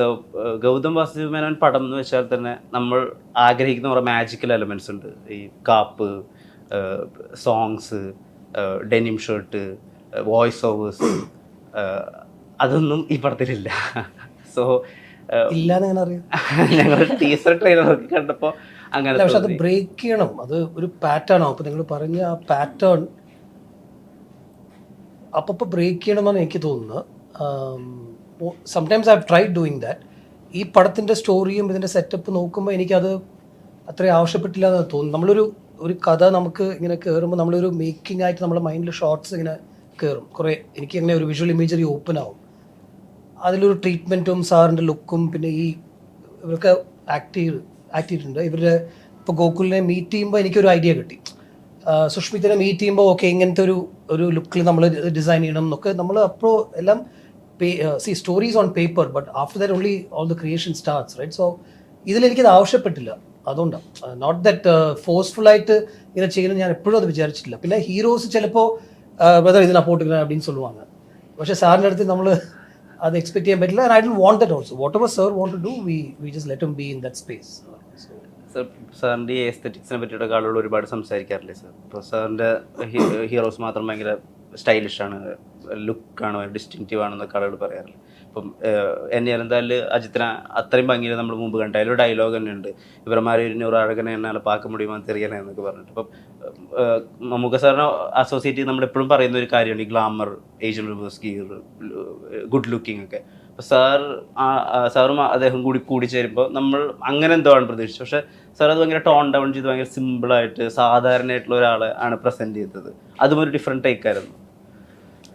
So Gautam Vasudev Menon പടം എന്ന് വെച്ചാൽ തന്നെ നമ്മൾ ആഗ്രഹിക്കുന്ന കുറേ മാജിക്കൽ എലമെന്റ്സ് ഉണ്ട്. ഈ കാപ്പ് songs denim shirt voice overs അതൊന്നും ഈ പടത്തിലില്ല. സോ ഞങ്ങൾ ടീസർ ട്രെയിലറൊക്കെ കണ്ടപ്പോൾ അങ്ങനെ പക്ഷെ അത്. ബ്രേക്ക് ചെയ്യണം. അത് ഒരു പാറ്റേൺ ആവും. നിങ്ങൾ പറഞ്ഞ ആ പാറ്റേൺ അപ്പൊ ബ്രേക്ക് ചെയ്യണമെന്നാണ് എനിക്ക് തോന്നുന്നത്. Sometimes I have tried doing that ഈ പടത്തിന്റെ സ്റ്റോറിയും ഇതിന്റെ സെറ്റപ്പ് നോക്കുമ്പോൾ എനിക്കത് അത്രയും ആവശ്യപ്പെട്ടില്ല എന്ന് തോന്നുന്നു. നമ്മളൊരു ഒരു കഥ നമുക്ക് ഇങ്ങനെ കയറുമ്പോൾ നമ്മളൊരു മേക്കിംഗ് ആയിട്ട് നമ്മുടെ മൈൻഡിൽ ഷോർട്സ് ഇങ്ങനെ കയറും കുറേ എനിക്ക് അങ്ങനെ ഒരു വിഷ്വൽ ഇമേജറി ഓപ്പൺ ആവും. അതിലൊരു ട്രീറ്റ്മെന്റും സാറിന്റെ ലുക്കും പിന്നെ ഈ ഇവരൊക്കെ ആക്ട് ചെയ്ത് ആക്ട് ചെയ്തിട്ടുണ്ട്. ഇവരുടെ ഇപ്പോൾ ഗോകുലിനെ മീറ്റ് ചെയ്യുമ്പോൾ എനിക്കൊരു ഐഡിയ കിട്ടി. സുഷ്മിത്തിനെ മീറ്റ് ചെയ്യുമ്പോൾ ഓക്കെ ഇങ്ങനത്തെ ഒരു ഒരു ലുക്കിൽ നമ്മൾ ഡിസൈൻ ചെയ്യണം എന്നൊക്കെ നമ്മൾ അപ്പോൾ എല്ലാം പേ സി uh, see stories on paper, but after that only all the creation starts, right? So ആവശ്യപ്പെട്ടില്ല. അതുകൊണ്ടാണ് നോട്ട് ദറ്റ് ഫോഴ്സ്ഫുൾ ആയിട്ട് ഇങ്ങനെ ചെയ്യുന്നത് ഞാൻ എപ്പോഴും അത് വിചാരിച്ചിട്ടില്ല. പിന്നെ ഹീറോസ് ചിലപ്പോൾ ബ്രദർ ഇതിന് അപ്പോർട്ട് ഇങ്ങനെ அப்படின்னு சொல்லுவாங்க. പക്ഷേ സാറിന്റെ അടുത്ത് നമ്മൾ അത് എക്സ്പെക്ട് ചെയ്യാൻ പറ്റില്ല. And I do want that also whatever sir want to do we we just let them be in that space sir സാറിന്റെ ഈ എസ്തറ്റിക്സിനെ പറ്റിയിട്ടൊക്കെ ആളുകൾ ഒരുപാട് സംസാരിക്കാറില്ലേ സർ ഇപ്പോൾ സാറിന്റെ ഹീറോസ് uh, മാത്രം ഭയങ്കര സ്റ്റൈലിഷാണ് ലുക്കാണ് ഡിസ്റ്റിങ്റ്റീവ് ആണെന്നൊക്കെ ആളുകൾ പറയാറില്ല ഇപ്പം എന്നെ എന്തായാലും അജിത്തിനെ അത്രയും ഭംഗിയിൽ നമ്മൾ മുമ്പ് കണ്ട അതിലൊരു ഡയലോഗ് തന്നെ ഉണ്ട്. ഇവരമാരെ ഇരുന്നൂറ് അഴകനെ എന്നാലും പാക്ക മുടിയുമാ തെറിയണേ എന്നൊക്കെ പറഞ്ഞിട്ട്. അപ്പം മമ്മൂക്ക സാറിനെ അസോസിയേറ്റ് നമ്മൾ എപ്പോഴും പറയുന്ന ഒരു കാര്യമാണ് ഈ glamour Asian reverse gear good looking ഒക്കെ. അപ്പോൾ സാർ സാറും അദ്ദേഹം കൂടി കൂടി ചേരുമ്പോൾ നമ്മൾ അങ്ങനെ എന്തോ ആണ് പ്രതീക്ഷിച്ചത്. പക്ഷേ സാർ അത് ഭയങ്കര ടോൺ ഡൗൺ ചെയ്ത് ഭയങ്കര സിമ്പിളായിട്ട് സാധാരണയായിട്ടുള്ള ഒരാളെ ആണ് പ്രസന്റ് ചെയ്തത്. അതും ഒരു ഡിഫറെന്റ് ടേക്കായിരുന്നു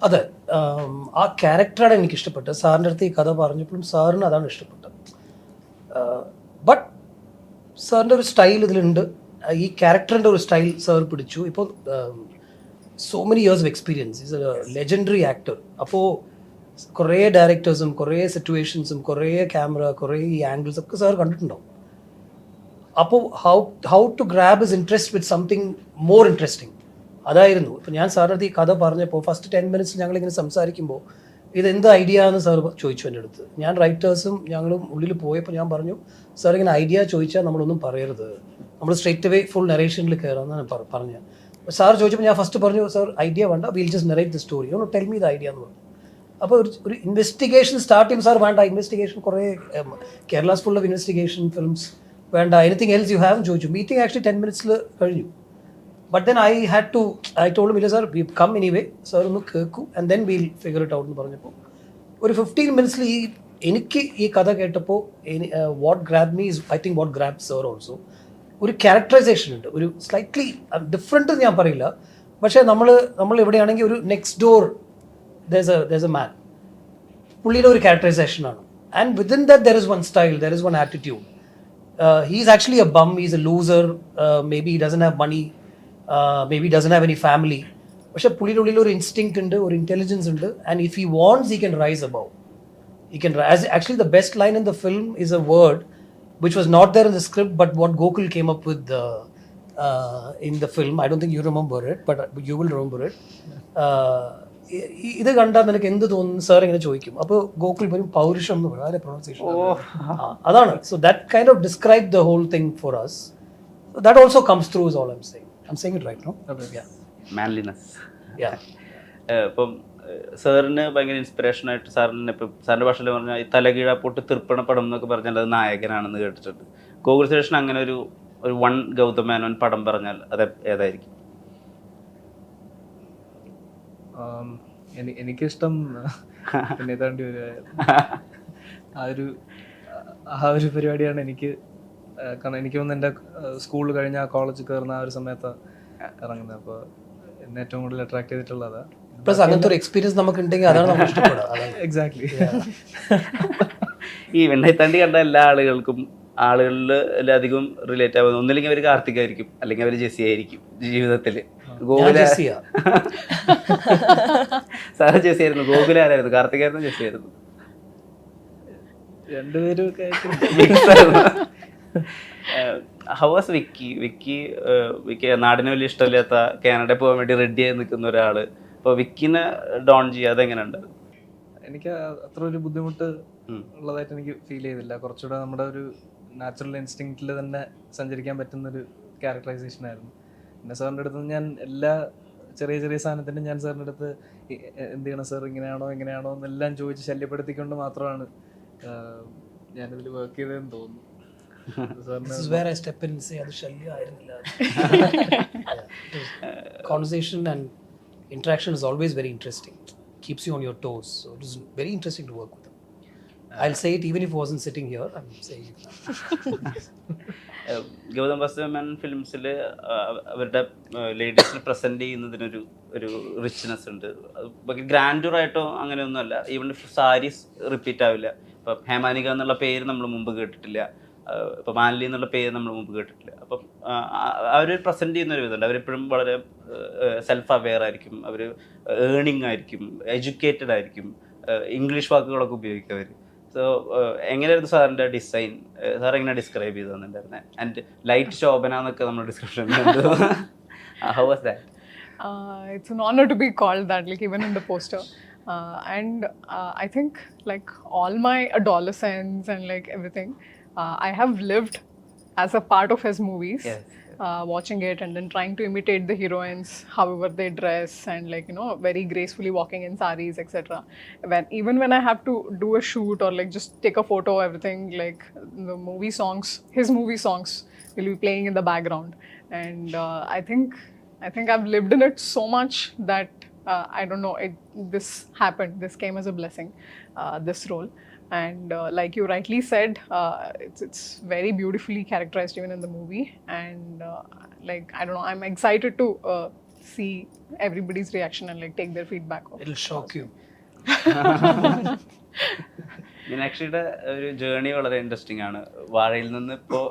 അതെ ആം, ക്യാരക്ടറാണ് എനിക്ക് ഇഷ്ടപ്പെട്ടത്. സാറിന്റെ അടുത്ത് ഈ കഥ പറഞ്ഞപ്പോഴും സാറിന് അതാണ് ഇഷ്ടപ്പെട്ടത്. ബട്ട് സാറിന്റെ ഒരു സ്റ്റൈൽ ഇതിലുണ്ട്. ഈ ക്യാരക്ടറിന്റെ ഒരു സ്റ്റൈൽ സാർ പിടിച്ചു. ഇപ്പോൾ so many years of experience is a legendary actor അപ്പോൾ കുറേ ഡയറക്ടേഴ്സും കുറേ സിറ്റുവേഷൻസും കുറേ ക്യാമറ കുറേ ആംഗിൾസ് ഒക്കെ സാർ കണ്ടിട്ടുണ്ടാവും. അപ്പോൾ how how to grab his interest with something more interesting അതായിരുന്നു. ഇപ്പം ഞാൻ സാറിന്റെ അടുത്ത് ഈ കഥ പറഞ്ഞപ്പോൾ ഫസ്റ്റ് ടെൻ മിനിറ്റ്സ് ഞങ്ങളിങ്ങനെ സംസാരിക്കുമ്പോൾ ഇത് എന്ത് ഐഡിയ എന്ന് സാർ ചോദിച്ചു എന്റെ അടുത്ത്. ഞാൻ റൈറ്റേഴ്സും ഞങ്ങളും ഉള്ളിൽ പോയപ്പോൾ ഞാൻ പറഞ്ഞു സാർ ഇങ്ങനെ ഐഡിയ ചോദിച്ചാൽ നമ്മളൊന്നും പറയരുത്. നമ്മൾ സ്ട്രേറ്റ് അവേ ഫുൾ നറേഷനിൽ കയറാമെന്നാണ് പറഞ്ഞത്. സാർ ചോദിച്ചപ്പോൾ ഞാൻ ഫസ്റ്റ് പറഞ്ഞു സാർ ഐഡിയ വേണ്ട. Will just narrate the story tell me the idea എന്ന് പറഞ്ഞു. അപ്പോൾ ഒരു ഒരു ഇൻവെസ്റ്റിഗേഷൻ സ്റ്റാർട്ട് ചെയ്യും. സാർ വേണ്ട ഇൻവെസ്റ്റിഗേഷൻ കുറേ Kerala's full of investigation films വേണ്ട. എനിത്തിങ് എൽസ് യു ഹാവ് ചോദിച്ചു. മീറ്റിംഗ് ആക്ച്വലി ടെൻ മിനിറ്റ്സിൽ കഴിഞ്ഞു. But then I had to I told ഇല്ല sir we come anyway sir ഒന്ന് കേൾക്കൂ. And then will figure it out എന്ന് പറഞ്ഞപ്പോൾ ഒരു ഫിഫ്റ്റീൻ മിനിറ്റ്സിൽ ഈ എനിക്ക് ഈ കഥ കേട്ടപ്പോൾ what grab me is I think what grab sir also ഒരു ക്യാരക്ടറൈസേഷൻ ഉണ്ട്. ഒരു സ്ലൈറ്റ്ലി ഡിഫറെന്റ് ഞാൻ പറയില്ല. പക്ഷേ നമ്മൾ നമ്മൾ എവിടെയാണെങ്കിൽ ഒരു next door there's a there's a man പുള്ളിയുടെ ഒരു ക്യാരക്ടറൈസേഷൻ ആണ് and within that there is one style there is one attitude he's actually a bum is a loser maybe doesn't have money maybe doesn't have any family പക്ഷെ പുള്ളിയുടെ ഉള്ളിൽ ഒരു instinct ഉണ്ട് ഒരു intelligence ഉണ്ട് and if he wants he can rise above he can as actually the best line in the film is a word which was not there in the script but what gokul came up with uh, uh, in the film i don't think you remember it but you will remember it uh, E- E- ഇത് കണ്ടാൽ നിനക്ക് എന്ത് തോന്നുന്നു sir ഇങ്ങനെ ചോദിക്കും. അപ്പോൾ ഗോകുൽ പറയും പൗരുഷം എന്ന് പറയും. അതിന്റെ പ്രൊണൗൺസിയേഷൻ അതാണ്. So that kind of describe the whole thing for us that also comes through is all I'm saying I'm saying it right no manliness yeah ഇപ്പം സാറിന് ഭയങ്കര ഇൻസ്പിറേഷൻ ആയിട്ട് സാറിന് ഇപ്പം സാറിന്റെ ഭാഷയിൽ പറഞ്ഞാൽ ഈ തലകീഴ പൊട്ട് തീർപ്പണ പടം എന്നൊക്കെ പറഞ്ഞാൽ അത് നായകനാണെന്ന് കേട്ടിട്ടുണ്ട്. ഗോകുൽ സുരേഷൻ അങ്ങനെ ഒരു ഒരു വൺ ഗൗതമേനോൻ പടം പറഞ്ഞാൽ അത് ഏതായിരിക്കും? എനിക്കിഷ്ടം പിന്നെ ഏതാണ്ട് ഒരു ആ ഒരു ആ ഒരു പരിപാടിയാണ് എനിക്ക് കാരണം എനിക്ക് തോന്നുന്നു എന്റെ സ്കൂൾ കഴിഞ്ഞ കോളേജ് കയറുന്ന ആ ഒരു സമയത്ത് ഇറങ്ങുന്നത്. അപ്പോൾ എന്നെ ഏറ്റവും കൂടുതൽ അട്രാക്ട് ചെയ്തിട്ടുള്ളത്. പ്ലസ് അങ്ങനത്തെ ഒരു എക്സ്പീരിയൻസ് നമുക്ക് ഉണ്ടെങ്കിൽ അതാണ് ഇഷ്ടപ്പെടുക. എക്സാക്ട്ലി ഈ വെണ്ണയത്താണ്ടി കണ്ട എല്ലാ ആളുകൾക്കും ആളുകളിൽ അധികം റിലേറ്റ് ആവുന്നത് ഒന്നില്ലെങ്കിൽ അവർ കാർത്തിക് ആയിരിക്കും അല്ലെങ്കിൽ അവർ ജെസ്സി ആയിരിക്കും ജീവിതത്തിൽ ഗോകുല. സാറ് ജെസ്സി ആയിരുന്നു ഗോകുല ആരായിരുന്നു? കാർത്തികായിരുന്നു ജെസ്സി ആയിരുന്നു രണ്ടുപേരും ഒക്കെ ആയിട്ട് how was Vicky? Vicky Vicky നാടിന് വലിയ ഇഷ്ടമില്ലാത്ത കാനഡ പോകാൻ വേണ്ടി റെഡി ആയി നിൽക്കുന്ന ഒരാൾ. അപ്പോൾ വിക്കിനെ ഡോൺ ചെയ്യാതെ എങ്ങനെ ഉണ്ടായിരുന്നു എനിക്ക് അത്ര ഒരു ബുദ്ധിമുട്ട് ഉള്ളതായിട്ട് എനിക്ക് ഫീൽ ചെയ്തില്ല. കുറച്ചുകൂടെ നമ്മുടെ ഒരു നാച്ചുറൽ ഇൻസ്റ്റിങ്ക്റ്റിൽ തന്നെ സഞ്ചരിക്കാൻ പറ്റുന്ന ഒരു ക്യാരക്ടറൈസേഷൻ ആയിരുന്നു. പിന്നെ സാറിന്റെ അടുത്ത് ഞാൻ എല്ലാ ചെറിയ ചെറിയ സാധനത്തിനും ഞാൻ സാറിന്റെ അടുത്ത് എന്ത് ചെയ്യണം സാർ ഇങ്ങനെയാണോ ഇങ്ങനെയാണോ എന്നെല്ലാം ചോദിച്ച് ശല്യപ്പെടുത്തിക്കൊണ്ട് മാത്രമാണ് ഞാനിതിൽ വർക്ക് ചെയ്തതെന്ന് തോന്നുന്നു I conversation and interaction is always very interesting keeps you on your toes so it is very interesting to work with him i'll say it even if he wasn't sitting here i'm saying it now. Gautham Vasudevan ഫിലിംസിൽ അവരുടെ ലേഡീസിൽ present ചെയ്യുന്നതിനൊരു ഒരു richness ഉണ്ട്. ഗ്രാൻഡൂർ ആയിട്ടോ അങ്ങനെയൊന്നുമല്ല. Even saris repeat ആവില്ല. ഇപ്പം ഹേമാനിക എന്നുള്ള പേര് നമ്മൾ മുമ്പ് കേട്ടിട്ടില്ല. ഇപ്പം മാലിനി എന്നുള്ള പേര് നമ്മൾ മുമ്പ് കേട്ടിട്ടില്ല. അപ്പം അവർ പ്രസന്റ് ചെയ്യുന്ന ഒരു വിധമുണ്ട് അവരെപ്പോഴും വളരെ സെൽഫ് അവെയർ ആയിരിക്കും. അവർ ഏണിംഗ് ആയിരിക്കും. എഡ്യൂക്കേറ്റഡ് ആയിരിക്കും. ഇംഗ്ലീഷ് വാക്കുകളൊക്കെ ഉപയോഗിക്കും അവർ സോ എങ്ങനെയായിരുന്നു സാറിൻ്റെ ഡിസൈൻ സാർ എങ്ങനെ ഡിസ്ക്രൈബ് ചെയ്ത് തന്നിട്ടുണ്ടായിരുന്നത് ആൻഡ് ലൈറ്റ് ശോഭന എന്നൊക്കെ നമ്മൾ description how was that Uh, it's an honor to be called that, like even in the poster. Uh, and uh, I think like all my adolescence and like everything, uh, I have lived as a part of his movies. Yes, Uh, watching it and then trying to imitate the heroines, however they dress, and like you know, very gracefully walking in saris, etc. When even when I have to do a shoot or like just take a photo, everything like the movie songs, his movie songs will be playing in the background, and uh, I think I think I've lived in it so much that uh, I don't know. It this happened. This came as a blessing. Uh, this role, and uh, like you rightly said, uh, it's it's very beautifully characterized even in the movie. And uh, like I don't know, I'm excited to uh, see everybody's reaction and like take their feedback. it'll shock you മീനാക്ഷിയുടെ ഒരു journey വളരെ interesting ആണ് വാഴയിൽ നിന്ന് ഇപ്പോൾ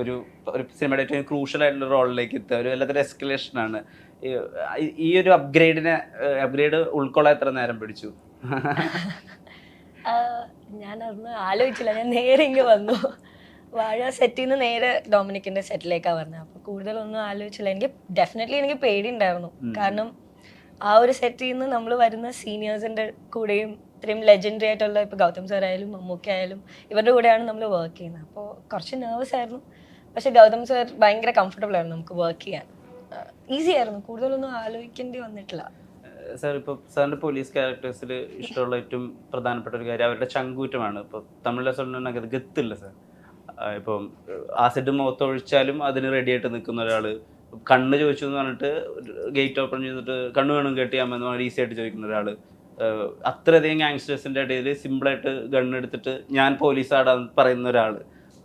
ഒരു ഒരു സിനിമയുടെ ഏറ്റവും ക്രൂഷ്യൽ ആയിട്ടുള്ള റോളിലേക്ക് എത്തുക ഒരു വല്ലാത്തൊരു എസ്കലേഷൻ ആണ് ഈ- ഈ ഒരു അപ്ഗ്രേഡിനെ അപ്ഗ്രേഡ് ഉൾക്കൊള്ളാൻ എത്ര നേരം പിടിച്ചു ഞാൻ അന്ന് ആലോചിച്ചില്ല. ഞാൻ നേരെ ഇങ്ങ് വന്നു. വാഴ സെറ്റിൽ നിന്ന് നേരെ ഡൊമിനിക്കിന്റെ സെറ്റിലേക്കാണ് പറഞ്ഞത്. അപ്പോൾ കൂടുതലൊന്നും ആലോചിച്ചില്ല. എനിക്ക് ഡെഫിനറ്റ്ലി എനിക്ക് പേടി ഉണ്ടായിരുന്നു കാരണം ആ ഒരു സെറ്റിൽ നിന്ന് നമ്മൾ വരുന്ന സീനിയേഴ്സിന്റെ കൂടെയും ഇത്രയും ലെജൻഡറി ആയിട്ടുള്ള ഇപ്പോൾ ഗൗതം സാർ ആയാലും മമ്മൂക്ക ആയാലും ഇവരുടെ കൂടെയാണ് നമ്മൾ വർക്ക് ചെയ്യുന്നത്. അപ്പോൾ കുറച്ച് നെർവസ് ആയിരുന്നു. പക്ഷെ ഗൗതം സാർ ഭയങ്കര കംഫർട്ടബിൾ ആയിരുന്നു നമുക്ക് വർക്ക് ചെയ്യാൻ. ഈസി ആയിരുന്നു. കൂടുതലൊന്നും ആലോചിക്കേണ്ടി വന്നിട്ടില്ല. സാർ ഇപ്പോൾ സാറിന്റെ പോലീസ് ക്യാരക്ടേഴ്സിൽ ഇഷ്ടമുള്ള ഏറ്റവും പ്രധാനപ്പെട്ട ഒരു കാര്യം അവരുടെ ചങ്കൂറ്റമാണ്. ഇപ്പോൾ തമിഴിലെ സ്വന്തം അത് ഗത്തില്ല സാർ. ഇപ്പം ആസിഡ് മുഖത്തൊഴിച്ചാലും അതിന് റെഡി ആയിട്ട് നിൽക്കുന്ന ഒരാൾ കണ്ണ് ചോദിച്ചു എന്ന് പറഞ്ഞിട്ട് ഗേറ്റ് ഓപ്പൺ ചെയ്തിട്ട് കണ്ണ് വേണം കെട്ടിയാമെന്ന് പറഞ്ഞാൽ ഈസി ആയിട്ട് ചോദിക്കുന്ന ഒരാൾ അത്രയധികം ഗാങ്സ്റ്റേഴ്സിന്റെ ഇടയിൽ സിമ്പിളായിട്ട് ഗണ്ണെടുത്തിട്ട് ഞാൻ പോലീസാടാന്ന് പറയുന്ന ഒരാൾ